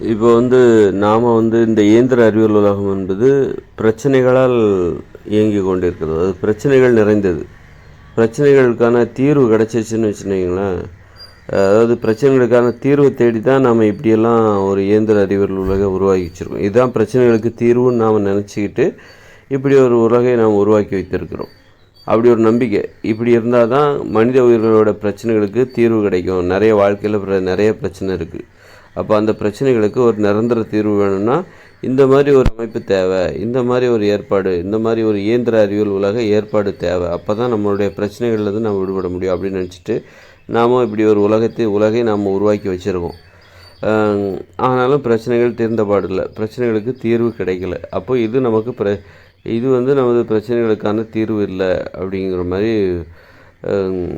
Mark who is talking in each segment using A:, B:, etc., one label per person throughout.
A: இப்போ வந்து நாம் வந்து இந்த இயந்திர அறிவியல் உலகம் என்பது பிரச்சனைகளால் இயங்கி கொண்டிருக்கிறது. அது பிரச்சனைகள் நிறைந்தது. பிரச்சனைகளுக்கான தீர்வு கிடச்சிச்சின்னு வச்சுருந்தீங்களேன் அதாவது பிரச்சனைகளுக்கான தீர்வு தேடி தான் நாம் இப்படியெல்லாம் ஒரு இயந்திர அறிவியல் உலகம் உருவாக்கி வச்சுருக்கோம். இதுதான் பிரச்சனைகளுக்கு தீர்வுன்னு நாம் நினச்சிக்கிட்டு இப்படி ஒரு உலகை நாம் உருவாக்கி வைத்திருக்கிறோம். அப்படி ஒரு நம்பிக்கை. இப்படி இருந்தால் தான் மனித உயிர்களோட பிரச்சனைகளுக்கு தீர்வு கிடைக்கும். நிறைய வாழ்க்கையில் பிர- நிறைய பிரச்சனை இருக்குது அப்போ அந்த பிரச்சனைகளுக்கு ஒரு நிரந்தர தீர்வு வேணும்னா இந்த மாதிரி ஒரு அமைப்பு தேவை இந்த மாதிரி ஒரு ஏற்பாடு இந்த மாதிரி ஒரு இயந்திர அறிவியல் உலக ஏற்பாடு தேவை அப்போ தான் நம்மளுடைய பிரச்சனைகள்லேருந்து நம்ம விடுபட முடியும் அப்படின்னு நினச்சிட்டு நாம இப்படி ஒரு உலகத்தை உலகை நாம் உருவாக்கி வச்சுருக்கோம். ஆனாலும் பிரச்சனைகள் தீர்ந்த பாடில்லை. பிரச்சனைகளுக்கு தீர்வு கிடைக்கல. அப்போ இது நமக்கு பிர இது வந்து நமது பிரச்சனைகளுக்கான தீர்வு இல்லை அப்படிங்கிற மாதிரி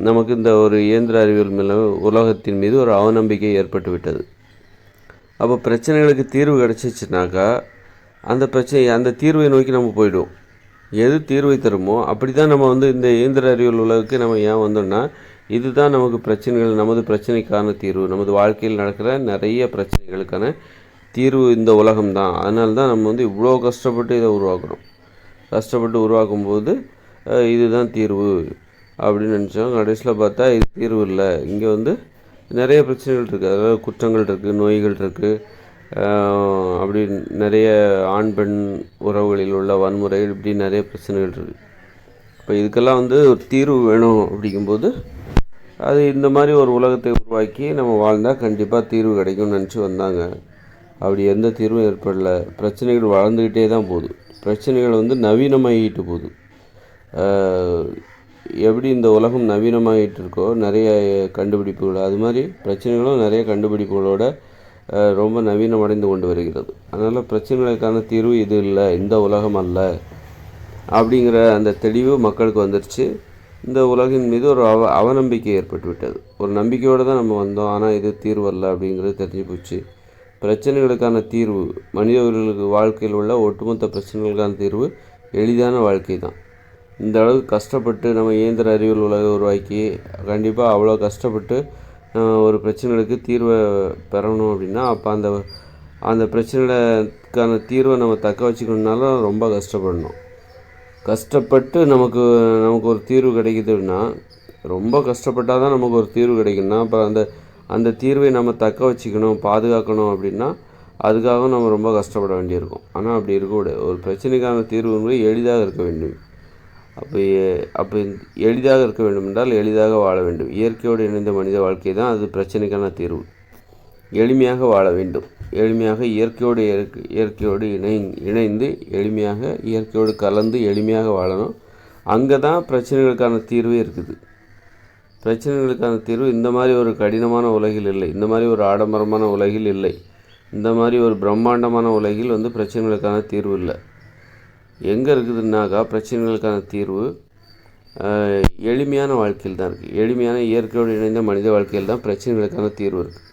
A: நமக்கு இந்த ஒரு இயந்திர அறிவியல் மேலே உலகத்தின் மீது ஒரு அவநம்பிக்கை ஏற்பட்டு விட்டது. அப்போ பிரச்சனைகளுக்கு தீர்வு கிடச்சிச்சுனாக்கா அந்த பிரச்சனை அந்த தீர்வை நோக்கி நம்ம போயிடுவோம். எது தீர்வை தருமோ அப்படி தான் நம்ம வந்து இந்த இயந்திர அறிவியல் உலகுக்கு நம்ம ஏன் வந்தோம்னா இதுதான் நமக்கு பிரச்சனைகள் நமது பிரச்சனைக்கான தீர்வு. நமது வாழ்க்கையில் நடக்கிற நிறைய பிரச்சனைகளுக்கான தீர்வு இந்த உலகம் தான் அதனால தான் நம்ம வந்து இவ்வளோ கஷ்டப்பட்டு இதை உருவாக்குறோம். கஷ்டப்பட்டு உருவாக்கும் போது இதுதான் தீர்வு அப்படின்னு நினச்சோம் கடைசியில் பார்த்தா இது தீர்வு இல்லை. இங்கே வந்து நிறைய பிரச்சனைகள் இருக்குது அதாவது குற்றங்கள் இருக்குது நோய்கள் இருக்குது அப்படி நிறைய ஆண் பெண் உறவுகளில் உள்ள வன்முறைகள் இப்படி நிறைய பிரச்சனைகள் இருக்குது இப்போ இதுக்கெல்லாம் வந்து ஒரு தீர்வு வேணும் அப்படிங்கும்போது அது இந்த மாதிரி ஒரு உலகத்தை உருவாக்கி நம்ம வாழ்ந்தால் கண்டிப்பாக தீர்வு கிடைக்கும்னு நினச்சி வந்தாங்க. அப்படி எந்த தீர்வும் ஏற்படல. பிரச்சனைகள் வளர்ந்துக்கிட்டே தான் போகுது. பிரச்சனைகள் வந்து நவீனமாகிட்டு போகுது. எப்படி இந்த உலகம் நவீனமாகிட்டு இருக்கோ நிறைய கண்டுபிடிப்புகள் அது மாதிரி பிரச்சனைகளும் நிறைய கண்டுபிடிப்புகளோட ரொம்ப நவீனமடைந்து கொண்டு வருகிறது. அதனால் பிரச்சனைகளுக்கான தீர்வு இது இல்லை இந்த உலகம் அல்ல அப்படிங்கிற அந்த தெளிவு மக்களுக்கு வந்துருச்சு. இந்த உலகின் மீது ஒரு அவ அவநம்பிக்கை ஏற்பட்டு விட்டது ஒரு நம்பிக்கையோடு தான் நம்ம வந்தோம் ஆனால் இது தீர்வு அல்ல அப்படிங்கிறது தெரிஞ்சு போச்சு. பிரச்சனைகளுக்கான தீர்வு மனித உயிர்களுக்கு வாழ்க்கையில் உள்ள ஒட்டுமொத்த பிரச்சனைகளுக்கான தீர்வு எளிதான வாழ்க்கை தான். இந்த அளவுக்கு கஷ்டப்பட்டு நம்ம இயந்திர அறிவியல் உலகை உருவாக்கி கண்டிப்பாக அவ்வளோ கஷ்டப்பட்டு ஒரு பிரச்சனைகளுக்கு தீர்வை பெறணும் அப்படின்னா அப்போ அந்த அந்த பிரச்சனைகளுக்கான தீர்வை நம்ம தக்க வச்சுக்கணுன்னாலும் ரொம்ப கஷ்டப்படணும். கஷ்டப்பட்டு நமக்கு நமக்கு ஒரு தீர்வு கிடைக்குதுன்னா ரொம்ப கஷ்டப்பட்டால் தான் நமக்கு ஒரு தீர்வு கிடைக்கும்னா அப்போ அந்த அந்த தீர்வை நம்ம தக்க வச்சுக்கணும் பாதுகாக்கணும் அப்படின்னா அதுக்காக நம்ம ரொம்ப கஷ்டப்பட வேண்டியிருக்கும். ஆனால் அப்படி இருக்கக்கூடாது. ஒரு பிரச்சனைக்கான தீர்வு எளிதாக இருக்க வேண்டும். அப்போ அப்போ எளிதாக இருக்க வேண்டும் என்றால் எளிதாக வாழ வேண்டும். இயற்கையோடு இணைந்த மனித வாழ்க்கை தான் அது பிரச்சனைக்கான தீர்வு. எளிமையாக வாழ வேண்டும். எளிமையாக இயற்கையோடு இயற்கை இயற்கையோடு இணை இணைந்து எளிமையாக இயற்கையோடு கலந்து எளிமையாக வாழணும். அங்கே தான் பிரச்சனைகளுக்கான தீர்வே இருக்குது. பிரச்சனைகளுக்கான தீர்வு இந்த மாதிரி ஒரு கடினமான உலகில் இல்லை. இந்த மாதிரி ஒரு ஆடம்பரமான உலகில் இல்லை. இந்த மாதிரி ஒரு பிரம்மாண்டமான உலகில் வந்து பிரச்சனைகளுக்கான தீர்வு இல்லை. எங்கே இருக்குதுன்னாக்கா பிரச்சனைகளுக்கான தீர்வு எளிமையான வாழ்க்கையில் தான் இருக்குது எளிமையான இயற்கையோடு இணைந்த மனித வாழ்க்கையில் தான் பிரச்சனைகளுக்கான தீர்வு இருக்குது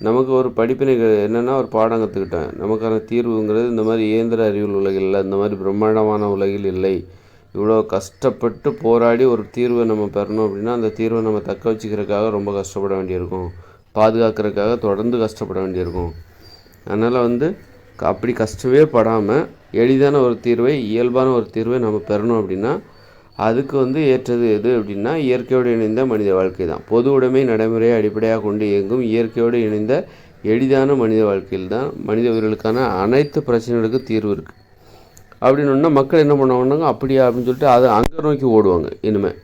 A: நமக்கு ஒரு படிப்பினை க- என்னென்னா ஒரு பாடம் கற்றுக்கிட்டேன் நமக்கான தீர்வுங்கிறது இந்த மாதிரி இயந்திர அறிவியல் உலகில் இல்லை இந்த மாதிரி பிரம்மாண்டமான உலகில் இல்லை. இவ்வளோ கஷ்டப்பட்டு போராடி ஒரு தீர்வை நம்ம பெறணும் அப்படின்னா அந்த தீர்வை நம்ம தக்க வச்சுக்கிறதுக்காக ரொம்ப கஷ்டப்பட வேண்டியிருக்கும். பாதுகாக்கிறதுக்காக தொடர்ந்து கஷ்டப்பட வேண்டியிருக்கும். அதனால் வந்து அப்படி கஷ்டமே படாமல் எளிதான ஒரு தீர்வை இயல்பான ஒரு தீர்வை நம்ம பெறணும் அப்படின்னா அதுக்கு வந்து ஏற்றது எது அப்படின்னா இயற்கையோடு இணைந்த மனித வாழ்க்கை தான். பொது உடைமை நடைமுறையை அடிப்படையாக கொண்டு இயங்கும் இயற்கையோடு இணைந்த எளிதான மனித வாழ்க்கையில் தான் மனித உயிர்களுக்கான அனைத்து பிரச்சனைகளுக்கு தீர்வு இருக்குது அப்படின்னு மக்கள் என்ன பண்ணுவாங்கன்னா அப்படியா? அப்படின்னு சொல்லிட்டு அதை அங்கே நோக்கி ஓடுவாங்க இனிமேல்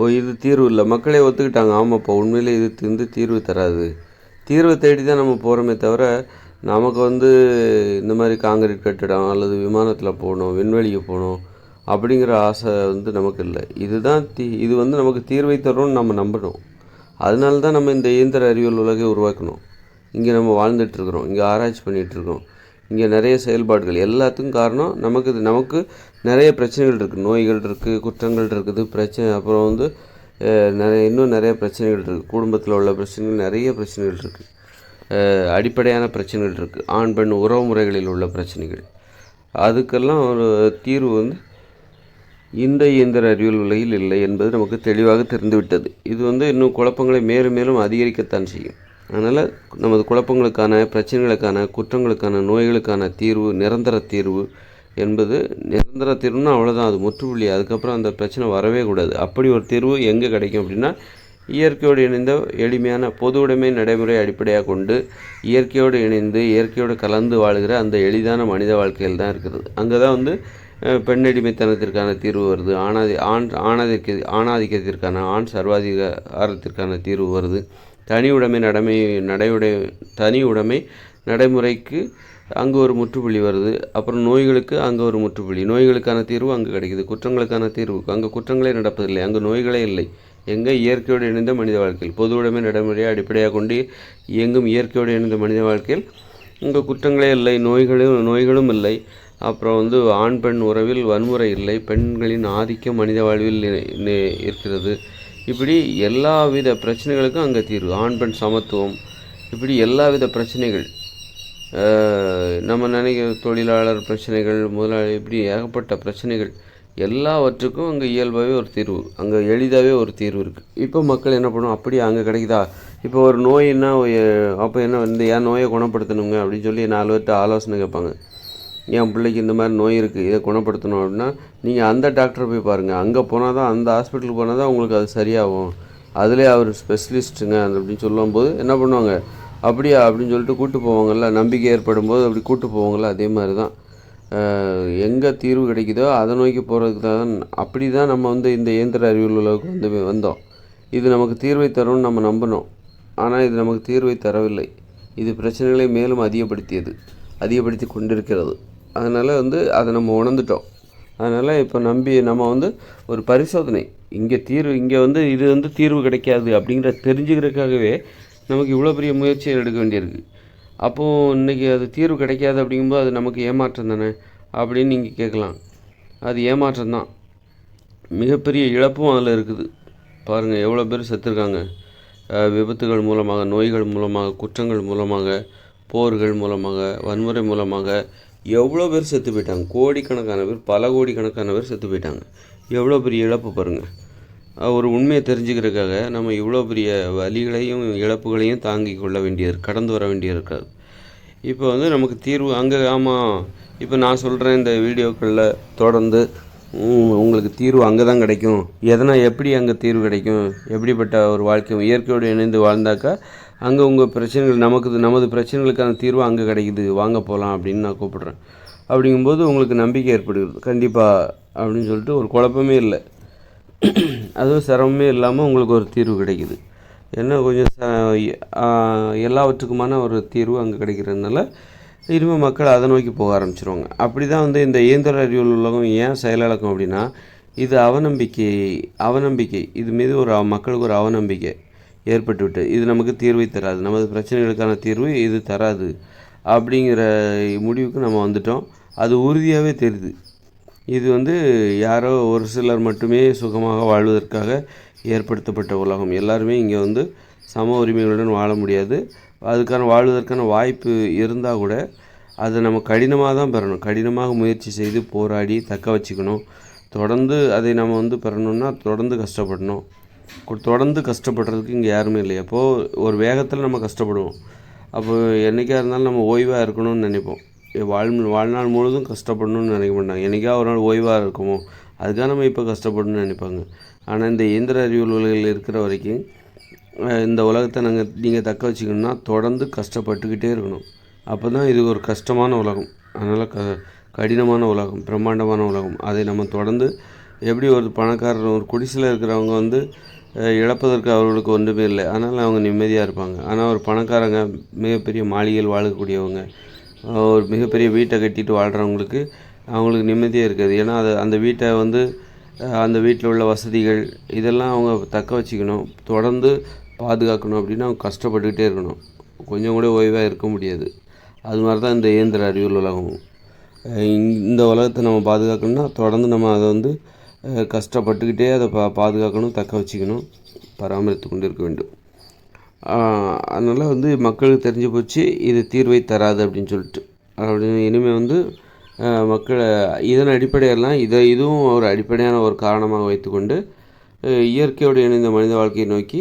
A: ஓ இது தீர்வு இல்லை. மக்களே ஒத்துக்கிட்டாங்க. ஆமாப்பா உண்மையிலே இது வந்து தீர்வு தராது. தீர்வை தேடி தான் நம்ம போகிறோமே தவிர நமக்கு வந்து இந்த மாதிரி காங்கிரீட் கட்டிடம் அல்லது விமானத்தில் போகணும் விண்வெளிக்கு போகணும் அப்படிங்கிற ஆசை வந்து நமக்கு இல்லை. இதுதான் தீ இது வந்து நமக்கு தீர்வை தரும்னு நம்ம நம்பணும். அதனால தான் நம்ம இந்த இயந்திர அறிவியல் உலகை உருவாக்கணும். இங்கே நம்ம வாழ்ந்துட்டுருக்குறோம் இங்கே ஆராய்ச்சி பண்ணிகிட்ருக்கோம் இங்கே நிறைய செயல்பாடுகள் எல்லாத்துக்கும் காரணம் நமக்கு இது- நமக்கு நிறைய பிரச்சனைகள் இருக்குது நோய்கள் இருக்குது குற்றங்கள் இருக்குது பிரச்சனை அப்புறம் வந்து நிறைய இன்னும் நிறைய பிரச்சனைகள் இருக்குது குடும்பத்தில் உள்ள பிரச்சனைகள் நிறைய பிரச்சனைகள் இருக்குது அடிப்படையான பிரச்சனைகள் இருக்குது ஆண் பெண் உறவு முறைகளில் உள்ள பிரச்சனைகள். அதுக்கெல்லாம் ஒரு தீர்வு வந்து இந்த இயந்திர அறிவியல் உலகில் இல்லை என்பது நமக்கு தெளிவாக தெரிந்துவிட்டது. இது வந்து இன்னும் குழப்பங்களை மேலும் மேலும் அதிகரிக்கத்தான் செய்யும். அதனால் நமது குழப்பங்களுக்கான பிரச்சனைகளுக்கான குற்றங்களுக்கான நோய்களுக்கான தீர்வு நிரந்தர தீர்வு என்பது நிரந்தர தீர்வுனா அவ்வளோதான் அது முற்றுப்புள்ளி. அதுக்கப்புறம் அந்த பிரச்சனை வரவே கூடாது. அப்படி ஒரு தீர்வு எங்கே கிடைக்கும் அப்படின்னா இயற்கையோடு இணைந்த எளிமையான பொது உடைமை நடைமுறை அடிப்படையாக கொண்டு இயற்கையோடு இணைந்து இயற்கையோடு கலந்து வாழ்கிற அந்த எளிதான மனித வாழ்க்கையில் தான் இருக்கிறது அங்கே தான் வந்து பெண்ணடிமைத்தனத்திற்கான தீர்வு வருது. ஆணாதி ஆண் ஆணாதிக்க ஆணாதிக்கத்திற்கான ஆண் சர்வாதிகாரத்திற்கான தீர்வு வருது. தனி உடைமை நடைமை நடைமுறை தனி உடைமை நடைமுறைக்கு அங்கே ஒரு முற்றுப்புள்ளி வருது. அப்புறம் நோய்களுக்கு அங்கே ஒரு முற்றுப்புள்ளி. நோய்களுக்கான தீர்வு அங்கே கிடைக்குது. குற்றங்களுக்கான தீர்வு. அங்கே குற்றங்களே நடப்பதில்லை. அங்கே நோய்களே இல்லை. எங்கே இயற்கையோடு இணைந்த மனித வாழ்க்கையில்? பொது உடைமை நடைமுறையை அடிப்படையாக கொண்டு இயங்கும் இயற்கையோடு இணைந்த மனித வாழ்க்கையில்? இங்கே குற்றங்களே இல்லை நோய்களும் நோய்களும் இல்லை. அப்புறம் வந்து ஆண் பெண் உறவில் வன்முறை இல்லை. பெண்களின் ஆதிக்கம் மனித வாழ்வில் இருக்கிறது. இப்படி எல்லா வித பிரச்சனைகளுக்கும் அங்கே தீர்வு. ஆண் பெண் சமத்துவம். இப்படி எல்லா வித பிரச்சனைகள் நம்ம நினைக்கிற தொழிலாளர் பிரச்சனைகள் முதலாளி இப்படி ஏகப்பட்ட பிரச்சனைகள் எல்லாவற்றுக்கும் அங்கே இயல்பாகவே ஒரு தீர்வு அங்கே எளிதாகவே ஒரு தீர்வு இருக்குது இப்போ மக்கள் என்ன பண்ணுவோம் அப்படியே அங்கே கிடைக்குதா? இப்போ ஒரு நோயின்னா அப்போ என்ன இந்த என் நோயை குணப்படுத்தணுங்க? அப்படின்னு சொல்லி நாலு பேர்கிட்ட ஆலோசனை கேட்பாங்க. என் பிள்ளைக்கு இந்த மாதிரி நோய் இருக்குது இதை குணப்படுத்தணும் அப்படின்னா நீங்கள் அந்த டாக்டரை போய் பாருங்கள் அங்கே போனால் தான் அந்த ஹாஸ்பிட்டலுக்கு போனால் தான் உங்களுக்கு அது சரியாகும். அதிலே அவர் ஸ்பெஷலிஸ்ட்டுங்க அப்படின்னு சொல்லும்போது என்ன பண்ணுவாங்க? அப்படியா அப்படின்னு சொல்லிட்டு கூப்பிட்டு போவாங்கல்ல நம்பிக்கை ஏற்படும் போது அப்படி கூப்பிட்டு போவாங்கள்ல அதே மாதிரி தான் எங்கே தீர்வு கிடைக்குதோ அதை நோக்கி போகிறதுக்கு தான் அப்படி தான் நம்ம வந்து இந்த இயந்திர அறிவியல் உலகுக்கு வந்து வந்தோம். இது நமக்கு தீர்வை தரும்னு நம்ம நம்பினோம். ஆனால் இது நமக்கு தீர்வை தரவில்லை. இது பிரச்சனைகளை மேலும் அதிகப்படுத்தியது அதிகப்படுத்தி கொண்டிருக்கிறது. அதனால் வந்து அதை நம்ம உணர்ந்துட்டோம். அதனால் இப்போ நம்பி நம்ம வந்து ஒரு பரிசோதனை இங்கே தீர்வு இங்கே வந்து இது வந்து தீர்வு கிடைக்காது அப்படிங்கிற தெரிஞ்சுக்கிறதுக்காகவே நமக்கு இவ்வளோ பெரிய முயற்சிகள் எடுக்க வேண்டியிருக்கு. அப்போது இன்றைக்கி அது தீர்வு கிடைக்காது அப்படிங்கும்போது அது நமக்கு ஏமாற்றம் தானே அப்படின்னு நீங்கள் கேட்கலாம். அது ஏமாற்றம் தான். மிகப்பெரிய இழப்பும் அதில் இருக்குது. பாருங்கள் எவ்வளோ பேர் செத்துருக்காங்க. விபத்துகள் மூலமாக நோய்கள் மூலமாக குற்றங்கள் மூலமாக போர்கள் மூலமாக வன்முறை மூலமாக எவ்வளோ பேர் செத்து போயிட்டாங்க. கோடிக்கணக்கான பேர் பல கோடிக்கணக்கான பேர் செத்து போயிட்டாங்க. எவ்வளோ பெரிய இழப்பு பாருங்கள் ஒரு உண்மையை தெரிஞ்சுக்கிறதுக்காக நம்ம இவ்வளோ பெரிய வலிகளையும் இழப்புகளையும் தாங்கி கொள்ள வேண்டியது கடந்து வர வேண்டியது இருக்காது இப்போ வந்து நமக்கு தீர்வு அங்கே ஆமாம் இப்போ நான் சொல்கிறேன் இந்த வீடியோக்களில் தொடர்ந்து உங்களுக்கு தீர்வு அங்கே தான் கிடைக்கும். எதனா எப்படி அங்கே தீர்வு கிடைக்கும்? எப்படிப்பட்ட ஒரு வாழ்க்கை இயற்கையோடு இணைந்து வாழ்ந்தாக்கா அங்கே உங்கள் பிரச்சனைகள் நமக்கு நமது பிரச்சனைகளுக்கான தீர்வு அங்கே கிடைக்குது. வாங்க போகலாம் அப்படின்னு நான் கூப்பிட்றேன். அப்படிங்கும்போது உங்களுக்கு நம்பிக்கை ஏற்படுகிறது. கண்டிப்பாக அப்படின்னு சொல்லிட்டு ஒரு குழப்பமே இல்லை. அதுவும் சிரமமே இல்லாமல் உங்களுக்கு ஒரு தீர்வு கிடைக்குது. என்ன கொஞ்சம் ச- எல்லாவற்றுக்குமான ஒரு தீர்வு அங்கே கிடைக்கிறதுனால இனிமேல் மக்கள் அதை நோக்கி போக ஆரம்பிச்சிருவாங்க. அப்படி தான் வந்து இந்த இயந்திர அறிவியல் உலகம் ஏன் செயலிழக்கும் அப்படின்னா இது அவநம்பிக்கை அவநம்பிக்கை. இது மீது ஒரு மக்களுக்கு ஒரு அவநம்பிக்கை ஏற்பட்டுவிட்டு இது நமக்கு தீர்வை தராது. நமது பிரச்சனைகளுக்கான தீர்வு இது தராது. அப்படிங்கிற முடிவுக்கு நம்ம வந்துட்டோம். அது உறுதியாகவே தெரியுது. இது வந்து யாரோ ஒரு சிலர் மட்டுமே சுகமாக வாழ்வதற்காக ஏற்படுத்தப்பட்ட உலகம். எல்லாருமே இங்கே வந்து சம உரிமைகளுடன் வாழ முடியாது. அதுக்கான வாழ்வதற்கான வாய்ப்பு இருந்தால் கூட அதை நம்ம கடினமாக தான் பெறணும். கடினமாக முயற்சி செய்து போராடி தக்க வச்சுக்கணும். தொடர்ந்து அதை நம்ம வந்து பெறணும்னா தொடர்ந்து கஷ்டப்படணும். தொடர்ந்து கஷ்டப்படுறதுக்கு இங்கே யாருமே இல்லை அப்போது ஒரு வேகத்தில் நம்ம கஷ்டப்படுவோம். அப்போ என்றைக்காக இருந்தாலும் நம்ம ஓய்வாக இருக்கணும்னு நினைப்போம். வாழ் வாழ்நாள் முழுதும் கஷ்டப்படணும்னு நினைக்க மாட்டாங்க. என்றைக்காக ஒரு நாள் ஓய்வாக இருக்குமோ அதுக்காக நம்ம இப்போ கஷ்டப்படணும்னு நினைப்பாங்க. ஆனால் இந்த இயந்திர அறிவியல் உலகில் இருக்கிற வரைக்கும் இந்த உலகத்தை நாங்கள் நீங்கள் தக்க வச்சுக்கணும்னா தொடர்ந்து கஷ்டப்பட்டுக்கிட்டே இருக்கணும். அப்போ தான் இது ஒரு கஷ்டமான உலகம். அதனால் க கடினமான உலகம் பிரம்மாண்டமான உலகம். அதை நம்ம தொடர்ந்து எப்படி ஒரு பணக்காரர் ஒரு குடிசையில் இருக்கிறவங்க வந்து இழப்பதற்கு அவர்களுக்கு ஒன்றுமே இல்லை. அதனால் அவங்க நிம்மதியாக இருப்பாங்க. ஆனால் ஒரு பணக்காரங்க மிகப்பெரிய மாளிகையில் வாழக்கூடியவங்க ஒரு மிகப்பெரிய வீட்டை கட்டிட்டு வாழ்கிறவங்களுக்கு அவங்களுக்கு நிம்மதியாக இருக்காது. ஏன்னா அது அந்த வீட்டை வந்து அந்த வீட்டில் உள்ள வசதிகள் இதெல்லாம் அவங்க தக்க வச்சுக்கணும். தொடர்ந்து பாதுகாக்கணும் அப்படின்னா அவங்க கஷ்டப்பட்டுக்கிட்டே இருக்கணும். கொஞ்சம் கூட ஓய்வாக இருக்க முடியாது. அது மாதிரி தான் இந்த இயந்திர அறிவியல் உலகமும். இந்த உலகத்தை நம்ம பாதுகாக்கணும்னா தொடர்ந்து நம்ம அதை வந்து கஷ்டப்பட்டுக்கிட்டே அதை பா பாதுகாக்கணும் தக்க வச்சுக்கணும் பராமரித்து கொண்டு இருக்க வேண்டும். அதனால் வந்து மக்களுக்கு தெரிஞ்சு போச்சு இது தீர்வை தராது அப்படின்னு சொல்லிட்டு. அப்படின்னு இனிமேல் வந்து மக்களை இதன் அடிப்படையெல்லாம் இதை இதுவும் ஒரு அடிப்படையான ஒரு காரணமாக வைத்துக்கொண்டு இயற்கையோடு இணைந்த மனித வாழ்க்கையை நோக்கி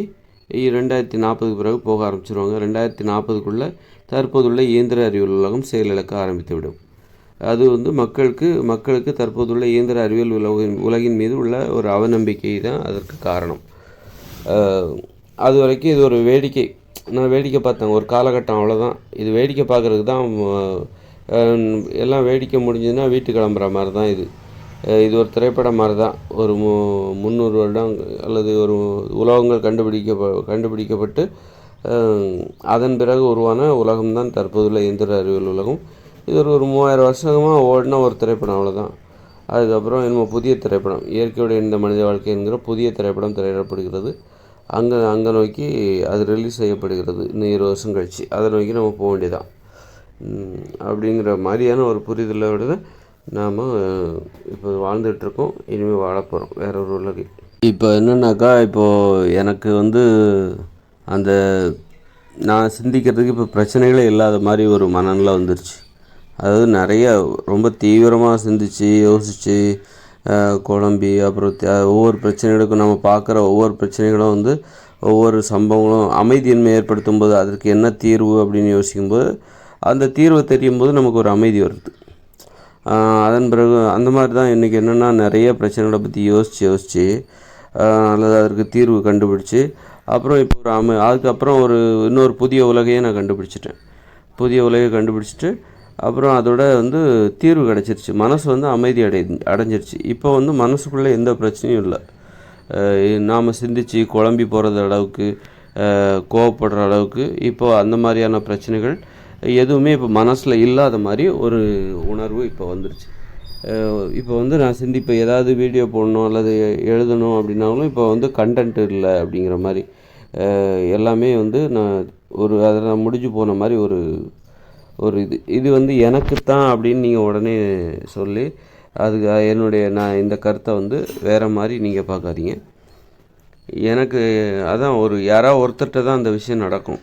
A: ரெண்டாயிரத்தி நாற்பதுக்கு பிறகு போக ஆரம்பிச்சிருவாங்க. ரெண்டாயிரத்தி நாற்பதுக்குள்ளே தற்போதுள்ள இயந்திர அறிவியல் உலகம் செயலிழக்க ஆரம்பித்துவிடும். அது வந்து மக்களுக்கு மக்களுக்கு தற்போதுள்ள இயந்திர அறிவியல் உலகின் உலகின் மீது உள்ள ஒரு அவநம்பிக்கை தான் அதற்கு காரணம். அது வரைக்கும் இது ஒரு வேடிக்கை. நான் வேடிக்கை பார்த்தேன். ஒரு காலகட்டம் அவ்வளோதான் இது வேடிக்கை பார்க்குறதுக்கு தான் எல்லாம் வேடிக்கை முடிஞ்சதுன்னா வீட்டுக்கு கிளம்புற மாதிரி தான் இது இது ஒரு திரைப்படம் மாதிரி தான் ஒரு மு முந்நூறு வருடம் அல்லது ஒரு உலகங்கள் கண்டுபிடிக்க கண்டுபிடிக்கப்பட்டு அதன் பிறகு உருவான உலகம்தான் தற்போதுள்ள இயந்திர அறிவியல் உலகம். இது ஒரு ஒரு மூவாயிரம் வருஷமாக ஓடின ஒரு திரைப்படம் அவ்வளோதான் அதுக்கப்புறம் என்னமோ புதிய திரைப்படம். இயற்கையுடைய இந்த மனித வாழ்க்கை என்கிற புதிய திரைப்படம் திரையிடப்படுகிறது. அங்கே அங்கே நோக்கி அது ரிலீஸ் செய்யப்படுகிறது. இன்னும் இருபது வருஷம் கழிச்சு. அதை நோக்கி நம்ம போக வேண்டியதான் அப்படிங்கிற மாதிரியான ஒரு புரிதலோடு தான் நாம் இப்போ வாழ்ந்துகிட்ருக்கோம் இனிமேல் வாழப்போகிறோம் வேற ஒரு உலகில். இப்போ என்னென்னாக்கா இப்போது எனக்கு வந்து அந்த நான் சிந்திக்கிறதுக்கு இப்போ பிரச்சனைகளே இல்லாத மாதிரி ஒரு மனநிலை வந்துருச்சு. அதாவது நிறைய ரொம்ப தீவிரமாக சிந்திச்சு யோசித்து குழம்பி அப்புறம் ஒவ்வொரு பிரச்சனைகளுக்கும் நம்ம பார்க்குற ஒவ்வொரு பிரச்சனைகளும் வந்து ஒவ்வொரு சம்பவங்களும் அமைதியின்மை ஏற்படுத்தும் போது அதற்கு என்ன தீர்வு அப்படின்னு யோசிக்கும்போது அந்த தீர்வை தெரியும் போது நமக்கு ஒரு அமைதி வருது. அதன் பிறகு அந்த மாதிரி தான் இன்றைக்கி என்னென்னா நிறைய பிரச்சனைகளை பற்றி யோசித்து யோசித்து அல்லது அதற்கு தீர்வு கண்டுபிடிச்சி அப்புறம் இப்போ ஒரு அமை அதுக்கப்புறம் ஒரு இன்னொரு புதிய உலகையே நான் கண்டுபிடிச்சிட்டேன். புதிய உலகை கண்டுபிடிச்சிட்டு அப்புறம் அதோட வந்து தீர்வு கிடச்சிருச்சு. மனசு வந்து அமைதி அடை அடைஞ்சிருச்சு. இப்போ வந்து மனசுக்குள்ளே எந்த பிரச்சனையும் இல்லை. நாம் சிந்திச்சு குழம்பி போகிறது அளவுக்கு கோவப்படுற அளவுக்கு இப்போ அந்த மாதிரியான பிரச்சனைகள் எதுவுமே இப்போ மனசில் இல்லாத மாதிரி ஒரு உணர்வு இப்போ வந்துருச்சு. இப்போ வந்து நான் சிந்திப்பேன் ஏதாவது வீடியோ போடணும் அல்லது எழுதணும் அப்படின்னாலும் இப்போ வந்து கண்டென்ட் இல்லை அப்படிங்கிற மாதிரி எல்லாமே வந்து நான் ஒரு அதில் நான் முடிஞ்சு போன மாதிரி ஒரு ஒரு இது இது வந்து எனக்கு தான் அப்படின்னு நீங்கள் உடனே சொல்லி அதுக்கு என்னுடைய நான் இந்த கருத்தை வந்து வேறு மாதிரி நீங்கள் பார்க்காதீங்க. எனக்கு அதான் ஒரு யாராவது ஒருத்தர்கிட்ட தான் அந்த விஷயம் நடக்கும்.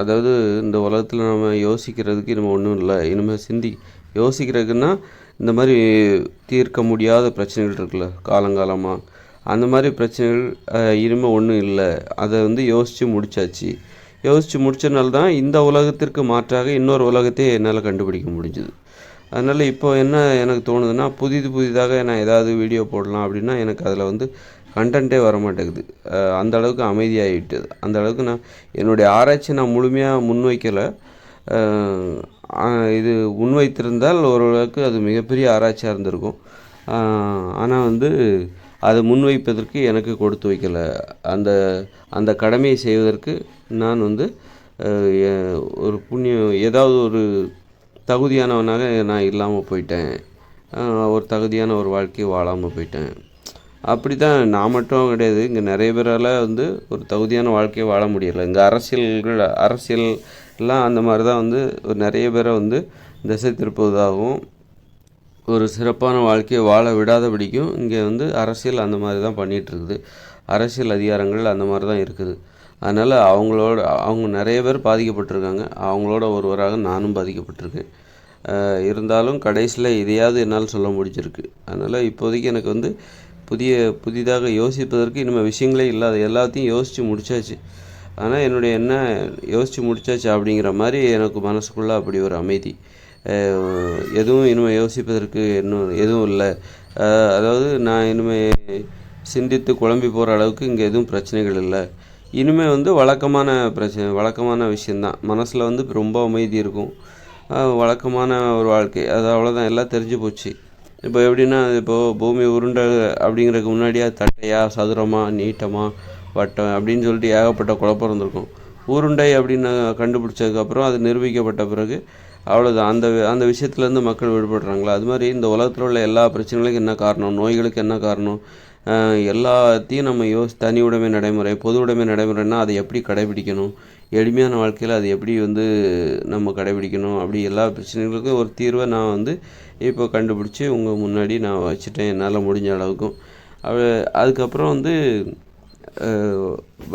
A: அதாவது இந்த உலகத்தில் நம்ம யோசிக்கிறதுக்கு நம்ம ஒன்றும் இல்லை. இனிமேல் சிந்தி யோசிக்கிறதுக்குன்னா இந்த மாதிரி தீர்க்க முடியாத பிரச்சனைகள் இருக்குல்ல காலங்காலமாக அந்த மாதிரி பிரச்சனைகள் இனிமேல் ஒன்றும் இல்லை. அதை வந்து யோசித்து முடிச்சாச்சு. யோசித்து முடித்தனால தான் இந்த உலகத்திற்கு மாற்றாக இன்னொரு உலகத்தையே என்னால் கண்டுபிடிக்க முடிஞ்சுது. அதனால் இப்போ என்ன எனக்கு தோணுதுன்னா புதிது புதிதாக நான் ஏதாவது வீடியோ போடலாம் அப்படின்னா எனக்கு அதில் வந்து கண்டென்ட்டே வர மாட்டேங்குது அந்த அளவுக்கு அமைதியாகிவிட்டது அந்த அளவுக்கு நான் என்னுடைய ஆராய்ச்சி நான் முழுமையாக முன்வைக்கலை. இது முன்வைத்திருந்தால் ஓரளவுக்கு அது மிகப்பெரிய ஆராய்ச்சியாக இருந்திருக்கும். ஆனால் வந்து அதை முன்வைப்பதற்கு எனக்கு கொடுத்து வைக்கலை. அந்த அந்த கடமையை செய்வதற்கு நான் வந்து ஒரு புண்ணியம் ஏதாவது ஒரு தகுதியானவனாக நான் இல்லாமல் போயிட்டேன். ஒரு தகுதியான ஒரு வாழ்க்கையை வாழாமல் போயிட்டேன். அப்படி தான் நான் மட்டும் கிடையாது இங்கே நிறைய பேரால் வந்து ஒரு தகுதியான வாழ்க்கையை வாழ முடியலை. இங்கே அரசியல்கள் அரசியல் எல்லாம் அந்த மாதிரி தான் வந்து ஒரு நிறைய பேரை வந்து திசை திருப்புவதாகவும் ஒரு சிறப்பான வாழ்க்கையை வாழ விடாதபடிக்கும் இங்கே வந்து அரசியல் அந்த மாதிரி தான் பண்ணிகிட்டு இருக்குது அரசியல் அதிகாரங்கள் அந்த மாதிரி தான் இருக்குது. அதனால் அவங்களோட அவங்க நிறைய பேர் பாதிக்கப்பட்டிருக்காங்க. அவங்களோட ஒருவராக நானும் பாதிக்கப்பட்டிருக்கேன். இருந்தாலும் கடைசியில் இதையாவது என்னால் சொல்ல முடிஞ்சிருக்கு. அதனால் இப்போதைக்கு எனக்கு வந்து புதிய புதிதாக யோசிப்பதற்கு இனிமேல் விஷயங்களே இல்லாத எல்லாத்தையும் யோசித்து முடிச்சாச்சு. ஆனால் என்னுடைய என்ன யோசித்து முடிச்சாச்சு அப்படிங்கிற மாதிரி எனக்கு மனசுக்குள்ளே அப்படி ஒரு அமைதி. எதுவும் இனிமேல் யோசிப்பதற்கு இன்னும் எதுவும் இல்லை. அதாவது நான் இனிமேல் சிந்தித்து குழம்பி போகிற அளவுக்கு இங்கே எதுவும் பிரச்சனைகள் இல்லை. இனிமேல் வந்து வழக்கமான பிரச்சனை வழக்கமான விஷயந்தான் மனசில் வந்து ரொம்ப அமைதி இருக்கும். வழக்கமான ஒரு வாழ்க்கை. அது அவ்வளோதான் எல்லாம் தெரிஞ்சு போச்சு. இப்போ எப்படின்னா இப்போது பூமி உருண்டை அப்படிங்கிறதுக்கு முன்னாடியே தட்டையா சதுரமா நீட்டமா வட்டம் அப்படின்னு சொல்லிட்டு ஏகப்பட்ட குழப்பம் இருந்திருக்கும். உருண்டை அப்படின்னு கண்டுபிடிச்சதுக்கப்புறம் அது நிரூபிக்கப்பட்ட பிறகு அவ்வளோதான் அந்த அந்த விஷயத்துலேருந்து மக்கள் விடுபடுறாங்களா? அது மாதிரி இந்த உலகத்தில் உள்ள எல்லா பிரச்சனைகளுக்கும் என்ன காரணம்? நோய்களுக்கு என்ன காரணம்? எல்லாத்தையும் நம்ம யோசி தனி உடைமை நடைமுறை பொது உடைமை நடைமுறைன்னா அதை எப்படி கடைபிடிக்கணும்? எளிமையான வாழ்க்கையில் அது எப்படி வந்து நம்ம கடைபிடிக்கணும்? அப்படி எல்லா பிரச்சனைகளுக்கும் ஒரு தீர்வை நான் வந்து இப்போ கண்டுபிடிச்சி உங்கள் முன்னாடி நான் வச்சுட்டேன். என்னால் முடிஞ்ச அளவுக்கும். அதுக்கப்புறம் வந்து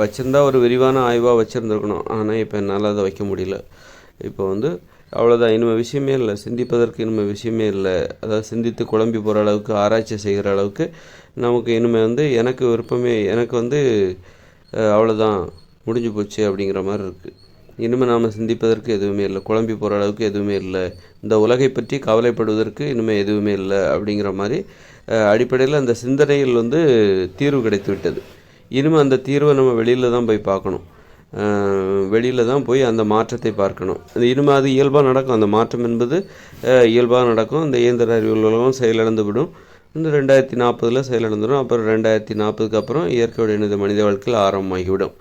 A: வச்சுருந்தா ஒரு விரிவான ஆய்வாக வச்சுருந்துருக்கணும். ஆனால் இப்போ என்னால் அதை வைக்க முடியல. இப்போ வந்து அவ்வளோதான் இனிமேல் விஷயமே இல்லை. சிந்திப்பதற்கு இனிமேல் விஷயமே இல்லை. அதாவது சிந்தித்து குழம்பி போகிற அளவுக்கு ஆராய்ச்சி செய்கிற அளவுக்கு நமக்கு இனிமேல் வந்து எனக்கு விருப்பமே எனக்கு வந்து அவ்வளோதான் முடிஞ்சு போச்சு அப்படிங்கிற மாதிரி இருக்குது இனிமேல் நாம் சிந்திப்பதற்கு எதுவுமே இல்லை. குழம்பி போகிற அளவுக்கு எதுவுமே இல்லை. இந்த உலகை பற்றி கவலைப்படுவதற்கு இனிமேல் எதுவுமே இல்லை அப்படிங்கிற மாதிரி அடிப்படையில் அந்த சிந்தனையில் வந்து தீர்வு கிடைத்து விட்டது இனிமேல் அந்த தீர்வை நம்ம வெளியில் தான் போய் பார்க்கணும். வெளியில் தான் போய் அந்த மாற்றத்தை பார்க்கணும். அது இனிமேல் அது இயல்பாக நடக்கும். அந்த மாற்றம் என்பது இயல்பாக நடக்கும். இந்த இயந்திர அறிவியல் உலகம் செயலிழந்து விடும் இந்த ரெண்டாயிரத்தி நாற்பதில் செயலிழந்துடும் அப்புறம் ரெண்டாயிரத்தி நாற்பதுக்கு அப்புறம் இயற்கையோட இணைந்த மனித வாழ்க்கையில் ஆரம்பமாகிவிடும்.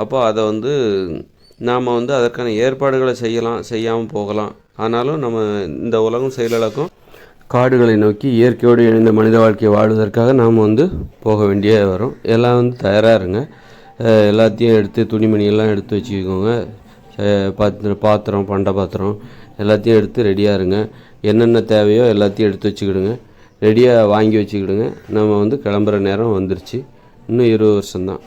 A: அப்போ அதை வந்து நாம் வந்து அதற்கான ஏற்பாடுகளை செய்யலாம் செய்யாமல் போகலாம். ஆனாலும் நம்ம இந்த உலகம் செயலிழக்கும். காடுகளை நோக்கி இயற்கையோடு இணைந்த மனித வாழ்க்கையை வாழ்வதற்காக நாம் வந்து போக வேண்டிய வரும். எல்லாம் வந்து தயாராக இருங்க. எல்லாத்தையும் எடுத்து துணிமணியெல்லாம் எடுத்து வச்சுக்கோங்க. பாத்திரம் பாத்திரம் பண்ட பாத்திரம் எல்லாத்தையும் எடுத்து ரெடியாக இருங்க. என்னென்ன தேவையோ எல்லாத்தையும் எடுத்து வச்சுக்கிடுங்க. ரெடியாக வாங்கி வச்சுக்கிடுங்க. நம்ம வந்து கிளம்புற நேரம் வந்துருச்சு. இன்னும் இருபது வருஷம்தான்.